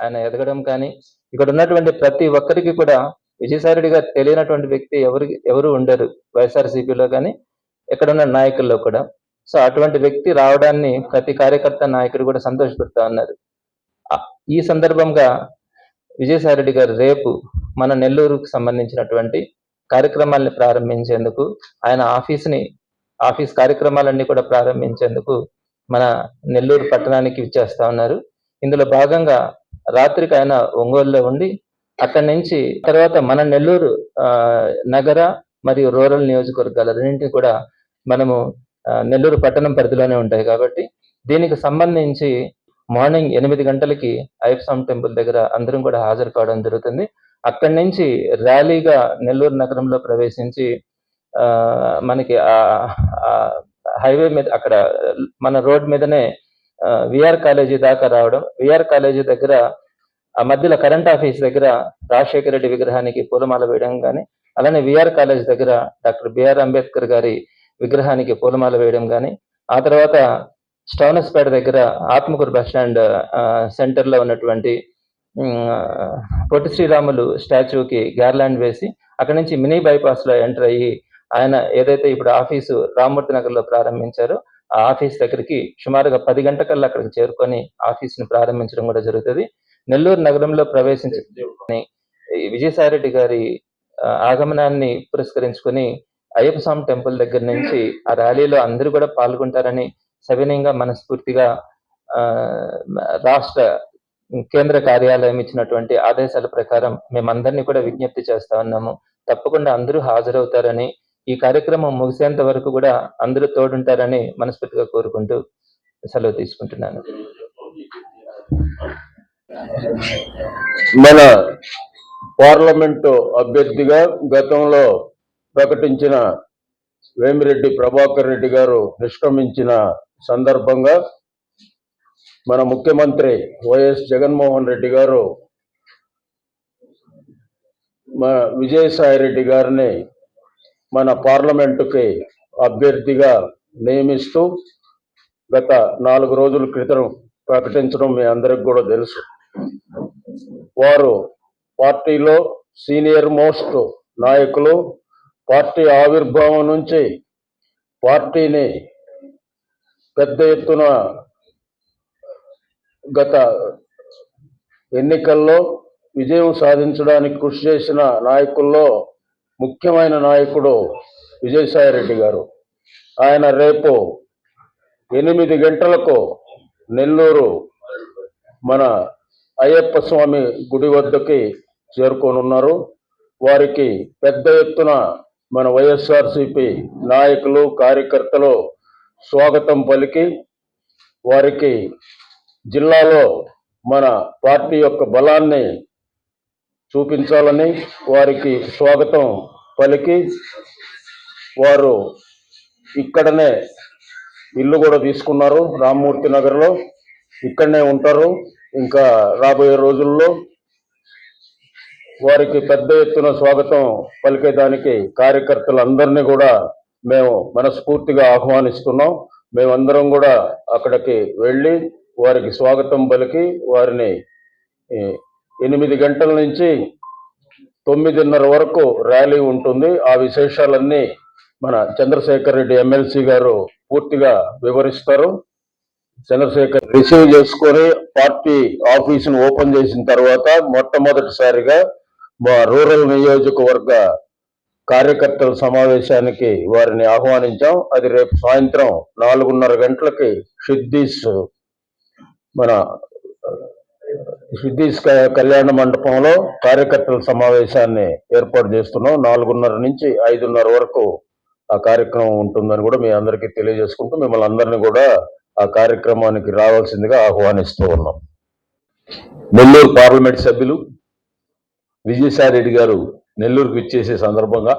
ఆయన ఎదగడం కానీ ఇక్కడ ఉన్నటువంటి ప్రతి ఒక్కరికి కూడా విజయసాయిరెడ్డి తెలియనటువంటి వ్యక్తి ఎవరు ఎవరు ఉండరు వైఎస్ఆర్సీపీలో కానీ ఇక్కడ ఉన్న నాయకుల్లో కూడా. సో అటువంటి వ్యక్తి రావడాన్ని ప్రతి కార్యకర్త నాయకుడు కూడా సంతోషపెడతా ఉన్నారు. ఈ సందర్భంగా విజయసాయిరెడ్డి గారు రేపు మన నెల్లూరుకు సంబంధించినటువంటి కార్యక్రమాల్ని ప్రారంభించేందుకు ఆయన ఆఫీస్ని ఆఫీస్ కార్యక్రమాలన్నీ కూడా ప్రారంభించేందుకు మన నెల్లూరు పట్టణానికి ఇచ్చేస్తా ఉన్నారు. ఇందులో భాగంగా రాత్రికి ఆయన ఒంగోలులో ఉండి అక్కడి నుంచి తర్వాత మన నెల్లూరు ఆ, నగర మరియు రూరల్ నియోజకవర్గాల రెండింటిని కూడా మనము నెల్లూరు పట్టణం పరిధిలోనే ఉంటాయి కాబట్టి దీనికి సంబంధించి మార్నింగ్ ఎనిమిది గంటలకి అయ్యప్పస్వామి టెంపుల్ దగ్గర అందరం కూడా హాజరు కావడం జరుగుతుంది. అక్కడి నుంచి ర్యాలీగా నెల్లూరు నగరంలో ప్రవేశించి ఆ, మనకి ఆ హైవే మీద అక్కడ మన రోడ్ మీదనే విఆర్ కాలేజీ దాకా రావడం. విఆర్ కాలేజీ దగ్గర ఆ మధ్యలో కరెంట్ ఆఫీస్ దగ్గర రాజశేఖర రెడ్డి విగ్రహానికి పూలమాల వేయడం కానీ అలానే విఆర్ కాలేజ్ దగ్గర డాక్టర్ బిఆర్ అంబేద్కర్ గారి విగ్రహానికి పూలమాల వేయడం కానీ ఆ తర్వాత స్టౌనస్పేట దగ్గర ఆత్మకూరు బస్ స్టాండ్ సెంటర్లో ఉన్నటువంటి పొట్టి శ్రీరాములు స్టాచ్యూకి గ్యార్లాండ్ వేసి అక్కడి నుంచి మినీ బైపాస్లో ఎంటర్ అయ్యి ఆయన ఏదైతే ఇప్పుడు ఆఫీసు రామ్మూర్తి నగర్లో ప్రారంభించారో ఆ ఆఫీస్ దగ్గరికి సుమారుగా పది గంటకల్లా అక్కడికి చేరుకొని ఆఫీస్ని ప్రారంభించడం కూడా జరుగుతుంది. నెల్లూరు నగరంలో ప్రవేశించి ఈ విజయసాయిరెడ్డి గారి ఆగమనాన్ని పురస్కరించుకొని అయ్యప్ప స్వామి టెంపుల్ దగ్గర నుంచి ఆ ర్యాలీలో అందరూ కూడా పాల్గొంటారని సవినయంగా మనస్ఫూర్తిగా ఆ, రాష్ట్ర కేంద్ర కార్యాలయం ఇచ్చినటువంటి ఆదేశాల ప్రకారం మేమందరినీ కూడా విజ్ఞప్తి చేస్తా ఉన్నాము. తప్పకుండా అందరూ హాజరవుతారని ఈ కార్యక్రమం ముగిసేంత వరకు కూడా అందరూ తోడుంటారని మనస్ఫూర్తిగా కోరుకుంటూ సెలవు తీసుకుంటున్నాను. మన పార్లమెంటు అభ్యర్థిగా గతంలో ప్రకటించిన వేమిరెడ్డి ప్రభాకర్ రెడ్డి గారు నిష్క్రమించిన సందర్భంగా మన ముఖ్యమంత్రి వైఎస్ జగన్మోహన్ రెడ్డి గారు మా విజయసాయి రెడ్డి గారిని మన పార్లమెంటుకి అభ్యర్థిగా నియమిస్తూ గత నాలుగు రోజుల క్రితం ప్రకటించడం మీ అందరికి కూడా తెలుసు. వారు పార్టీలో సీనియర్ మోస్ట్ నాయకులు పార్టీ ఆవిర్భావం నుంచి పార్టీని పెద్ద ఎత్తున గత ఎన్నికల్లో విజయం సాధించడానికి కృషి చేసిన నాయకుల్లో ముఖ్యమైన నాయకుడు విజయసాయి రెడ్డి గారు. ఆయన రేపు ఎనిమిది గంటలకు నెల్లూరు మన అయ్యప్ప స్వామి గుడి వద్దకి చేరుకోనున్నారు. వారికి పెద్ద ఎత్తున మన వైఎస్ఆర్సిపి నాయకులు కార్యకర్తలు స్వాగతం పలికి వారికి జిల్లాలో మన పార్టీ యొక్క బలాన్ని చూపించాలని వారికి స్వాగతం పలికి వారు ఇక్కడనే ఇల్లు కూడా తీసుకున్నారు రామ్మూర్తి నగర్లో. ఇక్కడనే ఉంటారు. ఇంకా రాబోయే రోజుల్లో వారికి పెద్ద ఎత్తున స్వాగతం పలికేదానికి కార్యకర్తలందరినీ కూడా మేము మనస్ఫూర్తిగా ఆహ్వానిస్తున్నాం. మేమందరం కూడా అక్కడికి వెళ్ళి వారికి స్వాగతం పలికి వారిని ఎనిమిది గంటల నుంచి తొమ్మిదిన్నర వరకు ర్యాలీ ఉంటుంది. ఆ విశేషాలన్నీ మన చంద్రశేఖర్ రెడ్డి ఎమ్మెల్సీ గారు పూర్తిగా వివరిస్తారు. చంద్రశేఖర్ రిసీవ్ చేసుకొని పార్టీ ఆఫీసును ఓపెన్ చేసిన తర్వాత మొట్టమొదటిసారిగా మా రూరల్ నియోజకవర్గ కార్యకర్తల సమావేశానికి వారిని ఆహ్వానించాం. అది రేపు సాయంత్రం నాలుగున్నర గంటలకి సిద్దీస్ మన సిద్దీస్ కళ్యాణ మండపంలో కార్యకర్తల సమావేశాన్ని ఏర్పాటు చేస్తున్నాం. నాలుగున్నర నుంచి ఐదున్నర వరకు ఆ కార్యక్రమం ఉంటుందని కూడా మీ అందరికీ తెలియజేసుకుంటూ మిమ్మల్ని అందరినీ కూడా ఆ కార్యక్రమానికి రావాల్సిందిగా ఆహ్వానిస్తూ ఉన్నాం. నెల్లూరు పార్లమెంట్ సభ్యులు విజయసాయిరెడ్డి గారు నెల్లూరుకు ఇచ్చేసే సందర్భంగా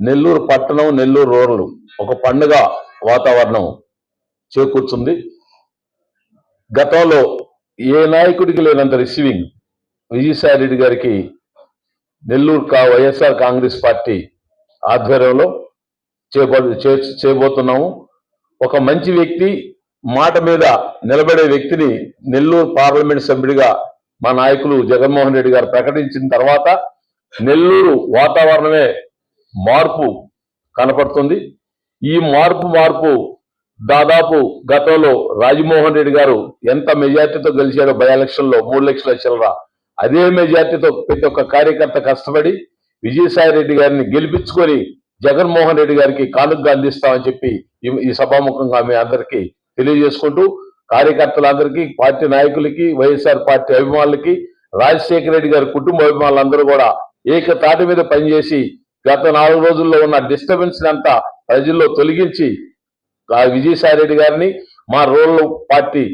నెల్లూరు పట్టణం నెల్లూరు రూరల్ ఒక పండుగ వాతావరణం చేకూర్చుంది. గతంలో ఏ నాయకుడికి లేనంత రిసీవింగ్ విజయసాయి రెడ్డి గారికి నెల్లూరు కా వైఎస్ఆర్ కాంగ్రెస్ పార్టీ ఆధ్వర్యంలో చేప చే- చేయబోతున్నాము. ఒక మంచి వ్యక్తి మాట మీద నిలబడే వ్యక్తిని నెల్లూరు పార్లమెంట్ సభ్యుడిగా మా నాయకులు జగన్మోహన్ రెడ్డి గారు ప్రకటించిన తర్వాత నెల్లూరు వాతావరణమే మార్పు కనపడుతుంది. ఈ మార్పు మార్పు దాదాపు గతంలో రాజమోహన్ రెడ్డి గారు ఎంత మెజార్టీతో గెలిచాడో బై ఎలక్షన్లో మూడు లక్షల చిల్లర అదే మెజార్టీతో ప్రతి ఒక్క కార్యకర్త కష్టపడి విజయసాయి రెడ్డి గారిని గెలిపించుకొని జగన్మోహన్ రెడ్డి గారికి కానుకగా అందిస్తామని చెప్పి ఈ- సభాముఖంగా మీ అందరికీ తెలియజేసుకుంటూ కార్యకర్తలందరికీ పార్టీ నాయకులకి వైఎస్ఆర్ పార్టీ అభిమానులకి రాజశేఖర రెడ్డి గారి కుటుంబ అభిమానులందరూ కూడా ఏక తాటి మీద పనిచేసి గత నాలుగు రోజుల్లో ఉన్న డిస్టర్బెన్స్ అంతా ప్రజల్లో తొలగించి విజయసాయి రెడ్డి గారిని మా రూరల్ పార్టీ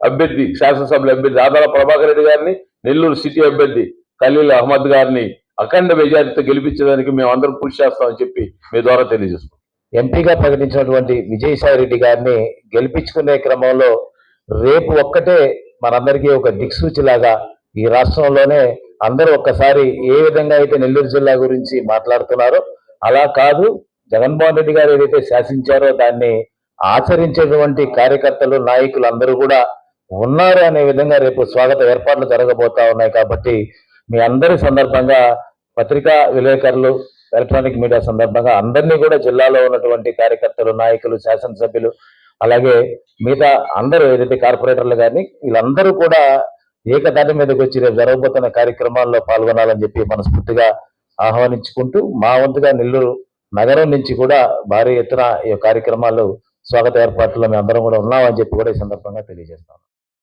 అభ్యర్థి శాసనసభ్యుల అభ్యర్థి ఆదాల ప్రభాకర్ రెడ్డి గారిని నెల్లూరు సిటీ అభ్యర్థి ఖలీల్ అహ్మద్ గారిని అఖండ మెజారిటీతో గెలిపించడానికి మేము అందరం కృషి చేస్తామని చెప్పి మీ ద్వారా తెలియజేస్తాం ఎంపీగా ప్రకటించినటువంటి విజయసాయి రెడ్డి గారిని గెలిపించుకునే క్రమంలో రేపు ఒక్కటే మనందరికీ ఒక దిక్సూచిలాగా ఈ రాష్ట్రంలోనే అందరూ ఒక్కసారి ఏ విధంగా అయితే నెల్లూరు జిల్లా గురించి మాట్లాడుతున్నారో అలా కాదు జగన్మోహన్ రెడ్డి గారు ఏదైతే శాసించారో దాన్ని ఆచరించేటువంటి కార్యకర్తలు నాయకులు అందరూ కూడా ఉన్నారు అనే విధంగా రేపు స్వాగత ఏర్పాట్లు జరగబోతా ఉన్నాయి కాబట్టి మీ అందరి సందర్భంగా పత్రికా విలేకరులు ఎలక్ట్రానిక్ మీడియా సందర్భంగా అందరినీ కూడా జిల్లాలో ఉన్నటువంటి కార్యకర్తలు నాయకులు శాసనసభ్యులు అలాగే మిగతా అందరూ ఏదైతే కార్పొరేటర్లు కానీ వీళ్ళందరూ కూడా ఏకదాటి మీదకి వచ్చి రేపు జరగబోతున్న కార్యక్రమాల్లో పాల్గొనాలని చెప్పి మనస్ఫూర్తిగా ఆహ్వానించుకుంటూ మా వంతుగా నెల్లూరు నగరం నుంచి కూడా భారీ ఎత్తున ఈ కార్యక్రమాలు స్వాగత ఏర్పాట్లలో మేము అందరం కూడా ఉన్నామని చెప్పి కూడా ఈ సందర్భంగా తెలియజేస్తాం